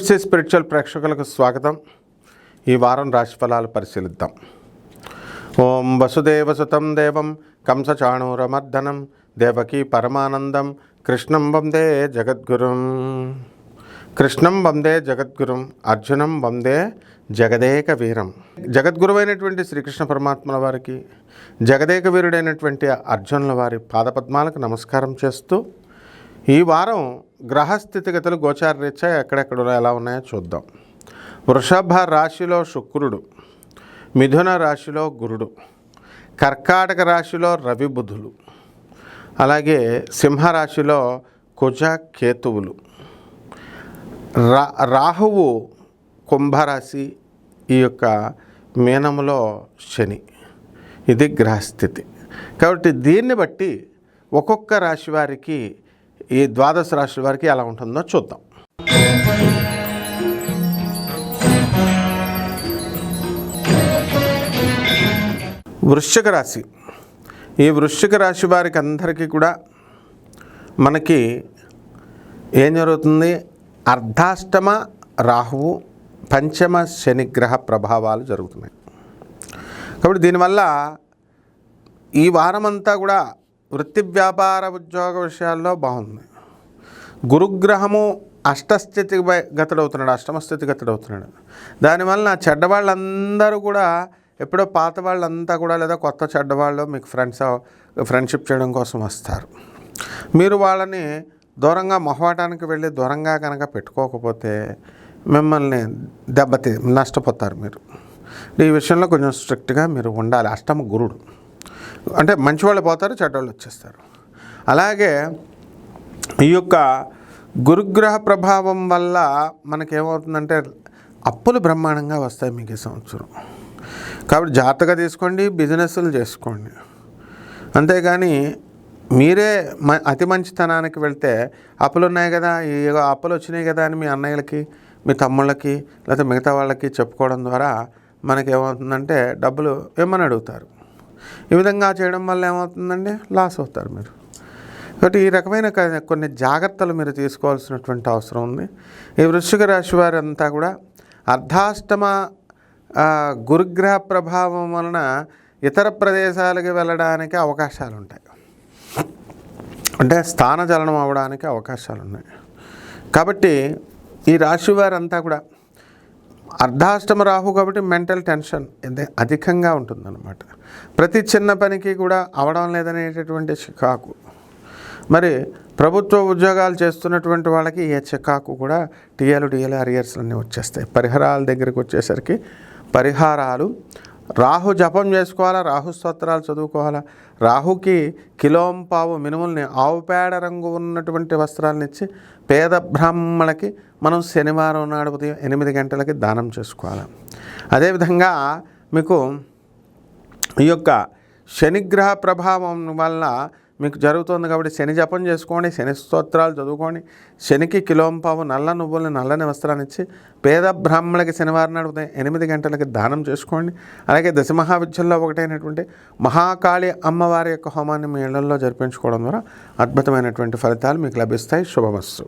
PFC spiritual ప్రేక్షకులకు స్వాగతం. ఈ వారం రాశిఫలాలు పరిశీలిద్దాం. ఓం వసుదేవసుతం దేవం కంసచాణూరమర్దనం దేవకీ పరమానందం కృష్ణం వందే జగద్గురుం. కృష్ణం వందే జగద్గురుం అర్జునం వందే జగదేక వీరం జగద్గురువైనటువంటి శ్రీకృష్ణ పరమాత్మల వారికి జగదేక వీరుడైనటువంటి అర్జునుల వారి పాదపద్మాలకు నమస్కారం చేస్తూ ఈ వారం గ్రహస్థితిగతులు గోచారరీత్యా ఎక్కడెక్కడ ఎలా ఉన్నాయో చూద్దాం. వృషభ రాశిలో శుక్రుడు మిథున రాశిలో గురుడు కర్కాటక రాశిలో రవి బుధులు అలాగే సింహరాశిలో కుజ కేతువులు. రా రాహువు కుంభరాశి ఈ యొక్క మీనములో శని. ఇది గ్రహస్థితి. కాబట్టి దీన్ని బట్టి ఒక్కొక్క రాశి వారికి ఈ ద్వాదశ రాశి వారికి ఎలా ఉంటుందో చూద్దాం. వృశ్చిక రాశి. ఈ వృశ్చిక రాశి వారికి అందరికీ కూడా మనకి ఏం జరుగుతుంది? అర్ధాష్టమ రాహువు పంచమ శనిగ్రహ ప్రభావాలు జరుగుతున్నాయి. కాబట్టి దీనివల్ల ఈ వారమంతా కూడా వృత్తి వ్యాపార ఉద్యోగ విషయాల్లో బాగుంది. గురుగ్రహము అష్టస్థితి గతుడవుతున్నాడు అష్టమస్థితి గతడవుతున్నాడు. గతుడవుతున్నాడు దానివల్ల చెడ్డవాళ్ళందరూ కూడా ఎప్పుడో పాత వాళ్ళంతా కూడా లేదా కొత్త చెడ్డవాళ్ళు మీకు ఫ్రెండ్స్ ఫ్రెండ్షిప్ చేయడం కోసం వస్తారు. మీరు వాళ్ళని దూరంగా మొహవాటానికి వెళ్ళి దూరంగా కనుక పెట్టుకోకపోతే మిమ్మల్ని దెబ్బతి నష్టపోతారు మీరు. ఈ విషయంలో కొంచెం స్ట్రిక్ట్గా మీరు ఉండాలి. అష్టమ గురుడు. అంటే మంచి వాళ్ళు పోతారు చెడ్డవాళ్ళు వచ్చేస్తారు. అలాగే ఈ యొక్క గురుగ్రహ ప్రభావం వల్ల మనకేమవుతుందంటే అప్పులు బ్రహ్మాండంగా వస్తాయి మీకు ఈ సంవత్సరం. కాబట్టి జాగ్రత్తగా తీసుకోండి బిజినెస్లు చేసుకోండి. అంతేగాని మీరే మ అతి మంచితనానికి వెళ్తే అప్పులు ఉన్నాయి కదా ఈ అప్పులు వచ్చినాయి కదా అని మీ అన్నయ్యలకి మీ తమ్ముళ్ళకి లేకపోతే మిగతా వాళ్ళకి చెప్పుకోవడం ద్వారా మనకేమవుతుందంటే డబ్బులు ఏమని అడుగుతారు. ఈ విధంగా చేయడం వల్ల ఏమవుతుందండి? లాస్ అవుతారు మీరు. కాబట్టి ఈ రకమైన కొన్ని జాగ్రత్తలు మీరు తీసుకోవాల్సినటువంటి అవసరం ఉంది. ఈ వృశ్చిక రాశి వారంతా కూడా అర్ధాష్టమ గురుగ్రహ ప్రభావం వలన ఇతర ప్రదేశాలకు వెళ్ళడానికి అవకాశాలు ఉంటాయి అంటే స్థానచలనం అవ్వడానికి అవకాశాలు ఉన్నాయి కాబట్టి ఈ రాశి వారంతా కూడా అర్ధాష్టమ రాహు కాబట్టి మెంటల్ టెన్షన్ ఇది అధికంగా ఉంటుందన్నమాట. ప్రతి చిన్న పనికి కూడా అవడం లేదనేటటువంటి చికాకు. మరి ప్రభుత్వ ఉద్యోగాలు చేస్తున్నటువంటి వాళ్ళకి ఏ చికాకు కూడా టీఎలు డిఎల్ అరియర్స్ అన్నీ వచ్చేస్తాయి. పరిహారాల దగ్గరికి వచ్చేసరికి పరిహారాలు రాహు జపం చేసుకోవాలా? రాహు స్తోత్రాలు చదువుకోవాలా? రాహుకి కిలోంపావు మినుముల్ని ఆవు పేడ రంగు ఉన్నటువంటి వస్త్రాలను ఇచ్చి పేద బ్రాహ్మణకి మనం శనివారం నాడు ఉదయం ఎనిమిది గంటలకి దానం చేసుకోవాలి? అదేవిధంగా మీకు ఈ యొక్క శనిగ్రహ ప్రభావం వల్ల మీకు జరుగుతుంది కాబట్టి శని జపం చేసుకోండి శని స్తోత్రాలు చదువుకోండి. శనికి కిలోంపావు నల్ల నువ్వుల్ని నల్లని వస్త్రాన్ని ఇచ్చి పేద బ్రాహ్మణులకి శనివారం నాడు ఉదయం ఎనిమిది గంటలకి దానం చేసుకోండి. అలాగే దశమహావిద్యల్లో ఒకటైనటువంటి మహాకాళి అమ్మవారి యొక్క హోమాన్ని మీ ఇళ్ళలో జరిపించుకోవడం ద్వారా అద్భుతమైనటువంటి ఫలితాలు మీకు లభిస్తాయి. శుభమస్సు